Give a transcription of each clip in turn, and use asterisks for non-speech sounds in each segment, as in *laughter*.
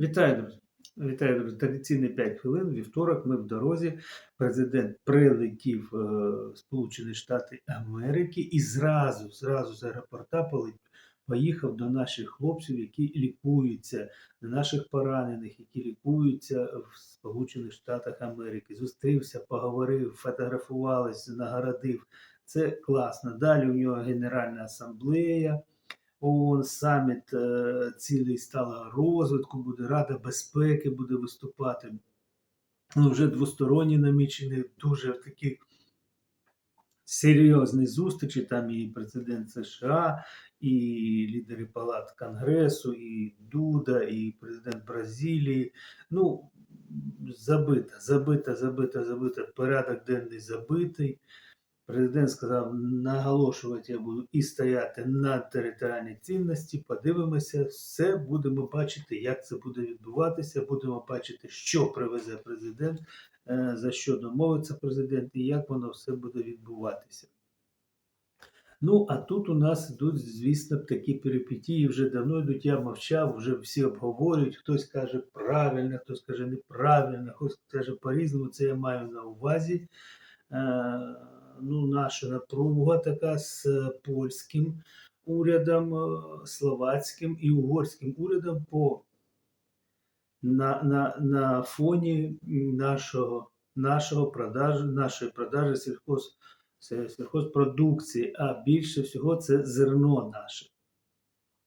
Вітаю, друзі. Вітаю, друзі. Традиційний 5 хвилин. Вівторок ми в дорозі. Президент прилетів е, в Сполучені Штати Америки і зразу, зразу з аеропорта. Поїхав до наших хлопців, які лікуються, до наших поранених, які лікуються в Сполучених Штатах Америки. Зустрівся, поговорив, фотографувалися, нагородив. Це класно. Далі у нього Генеральна асамблея. ООН, саміт е, цілей сталого розвитку, буде Рада безпеки буде виступати. Ну, вже двосторонні намічені, дуже такі серйозні зустрічі. Там і президент США, і лідери палат Конгресу, і Дуда, і президент Бразилії. Ну, забита, забита, забита, забита. Порядок денний забитий. Президент сказав, наголошувати я буду і стояти на територіальній цінності. Подивимося, все будемо бачити, як це буде відбуватися. Будемо бачити, що привезе президент, е, за що домовиться президент і як воно все буде відбуватися. Ну, а тут у нас йдуть, звісно, такі перипетії вже давно йдуть. Я мовчав, вже всі обговорюють. Хтось каже правильно, хтось каже неправильно, хтось каже по-різному. Це я маю на увазі. Е, ну, наша напруга така з польським урядом, е, словацьким і угорським урядом по на, на, на фоні нашого, нашого продажу, нашої продажі сільхоз, сільхозпродукції, а більше всього це зерно наше.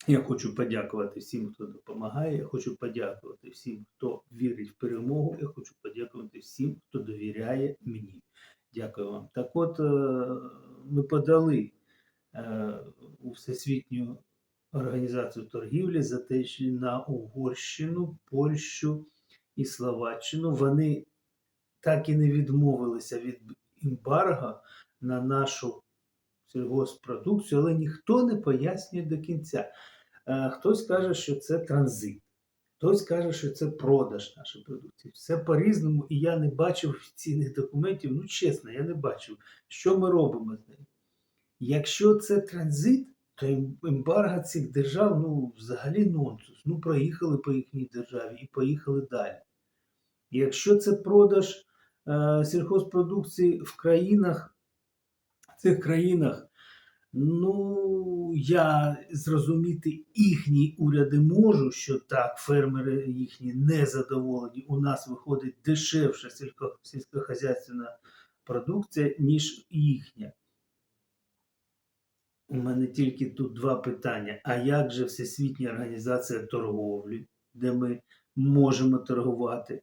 Я хочу подякувати всім, хто допомагає. Я хочу подякувати всім, хто вірить в перемогу. Я хочу подякувати всім, хто довіряє мені. Дякую вам. Так от, е, ми подали е, у Всесвітню організацію торгівлі за те, що на Угорщину, Польщу і Словаччину вони так і не відмовилися від ембарго на нашу сільгоспродукцію, але ніхто не пояснює до кінця. Е, Хтось каже, що це транзит. Хтось каже, що це продаж нашої продукції. Все по-різному, і я не бачив офіційних документів. Ну, чесно, я не бачив, що ми робимо з ним. Якщо це транзит, то ембарго цих держав ну, взагалі нонсенс. Ну, проїхали по їхній державі і поїхали далі. Якщо це продаж е, сільхозпродукції в країнах, в цих країнах, Ну, я зрозуміти їхні уряди можу, що так, фермери їхні не задоволені. У нас виходить дешевша сільсько, продукція, ніж їхня. У мене тільки тут два питання. А як же Всесвітня організація торговлі, де ми можемо торгувати?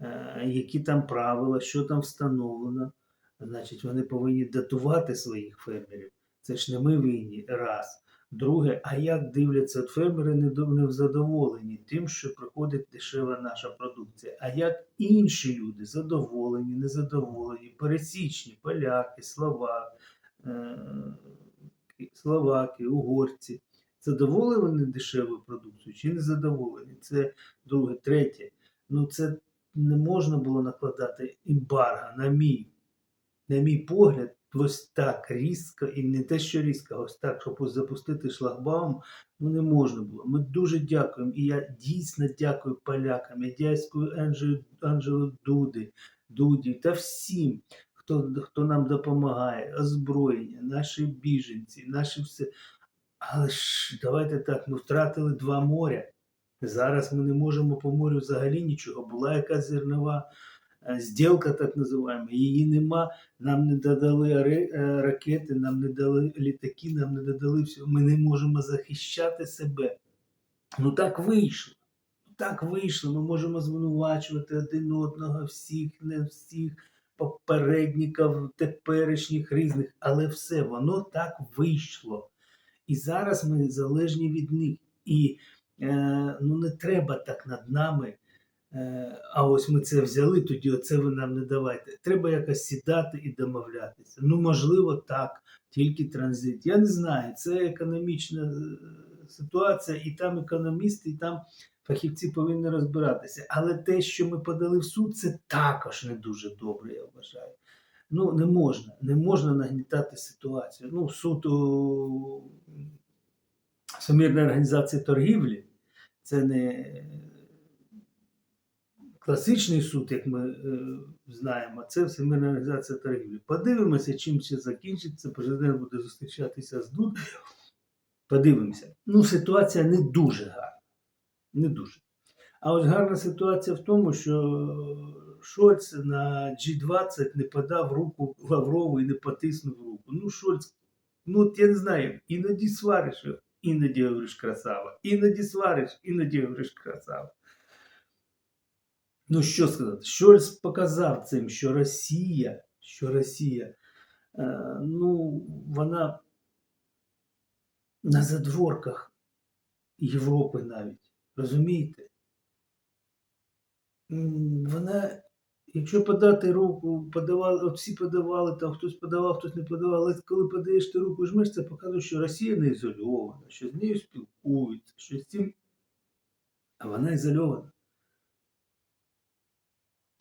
Е, які там правила, що там встановлено? Значить, вони повинні датувати своїх фермерів. Це ж не ми винні, раз. Друге, а як дивляться от фермери не задоволені тим, що приходить дешева наша продукція. А як інші люди задоволені, незадоволені, пересічні, поляки, словак, е словаки, угорці, задоволені дешевою продукцією чи не задоволені? Це друге, третє. Ну це не можна було накладати ембарго, на мій, на мій погляд ось так різко, і не те, що різко, ось так, щоб запустити шлагбаум, ну не можна було. Ми дуже дякуємо. І я дійсно дякую полякам, я дякую Анджелу, Анджелу Дуди, Дуді та всім, хто хто нам допомагає, озброєння, наші біженці, наші все. Але ж давайте так, ми втратили два моря. Зараз ми не можемо по морю взагалі нічого. Була якась зернова Зділка так називаємо, її нема, нам не додали е, ракети, нам не дали літаки, нам не додали всього. Ми не можемо захищати себе. Ну так вийшло. Так вийшло. Ми можемо звинувачувати один одного, всіх, не всіх, попередників, теперішніх різних, але все, воно так вийшло. І зараз ми залежні від них. І е, ну не треба так над нами. Е, а ось ми це взяли, тоді оце ви нам не давайте. Треба якось сідати і домовлятися. Ну, можливо, так, тільки транзит. Я не знаю, це економічна е, ситуація, і там економісти, і там фахівці повинні розбиратися. Але те, що ми подали в суд, це також не дуже добре, я вважаю. Ну, не можна, не можна нагнітати ситуацію. Ну, суд у Всемірної організації торгівлі це не класичний суд, як ми е, знаємо, це Всемирна організація торгівлі. Подивимося, чим це закінчиться. Президент буде зустрічатися з Дудою. Подивимося. Ну, ситуація не дуже гарна. Не дуже. А ось гарна ситуація в тому, що Шольц на G20 не подав руку Лаврову і не потиснув руку. Ну, Шольц, ну от я не знаю, іноді свариш, іноді говориш красава, іноді свариш, іноді говориш красава. Ну, що сказати? Шольц показав цим, що Росія, що Росія, е, ну, вона на задворках Європи навіть. Розумієте? Вона, якщо подати руку, подавали, от всі подавали, там хтось подавав, хтось не подавав, але коли подаєш ти руку жмеш, це показує, що Росія не ізольована, що з нею спілкуються, що з цим. А вона ізольована.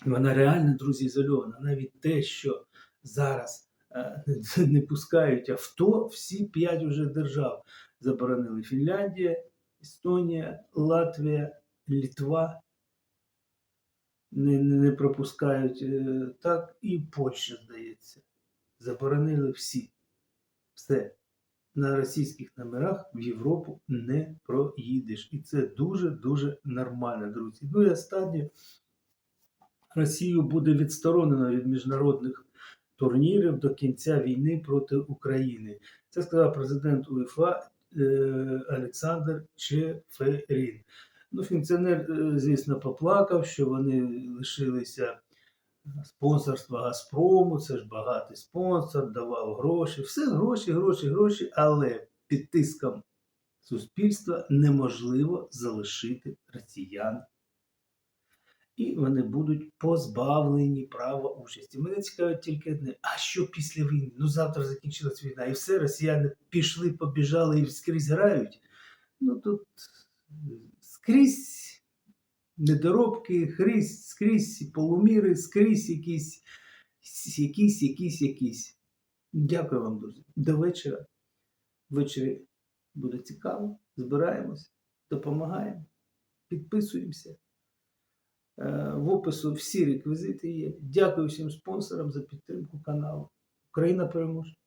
Вона реально, друзі, ізольована. Навіть те, що зараз е, *laughs* не пускають авто, всі п'ять уже держав заборонили Фінляндія, Естонія, Латвія, Літва. Не, не, пропускають е, так, і Польща, здається. Заборонили всі. Все. На російських номерах в Європу не проїдеш. І це дуже-дуже нормально, друзі. Ну і останнє. Росію буде відсторонено від міжнародних турнірів до кінця війни проти України. Це сказав президент УЄФА е, Олександр Чеферін. Ну, функціонер, е, звісно, поплакав, що вони лишилися спонсорства Газпрому, це ж багатий спонсор, давав гроші. Все гроші, гроші, гроші, але під тиском суспільства неможливо залишити росіян і вони будуть позбавлені права участі. Мене цікавить тільки одне: а що після війни? Ну завтра закінчилась війна, і все, росіяни пішли, побіжали і скрізь грають. Ну тут скрізь недоробки, скрізь, скрізь полуміри, скрізь якісь, якісь, якісь, якісь. Дякую вам, друзі. До вечора. Ввечері буде цікаво. Збираємось, допомагаємо, підписуємося. Е, В опису всі реквізити є. Дякую всім спонсорам за підтримку каналу. Україна переможе!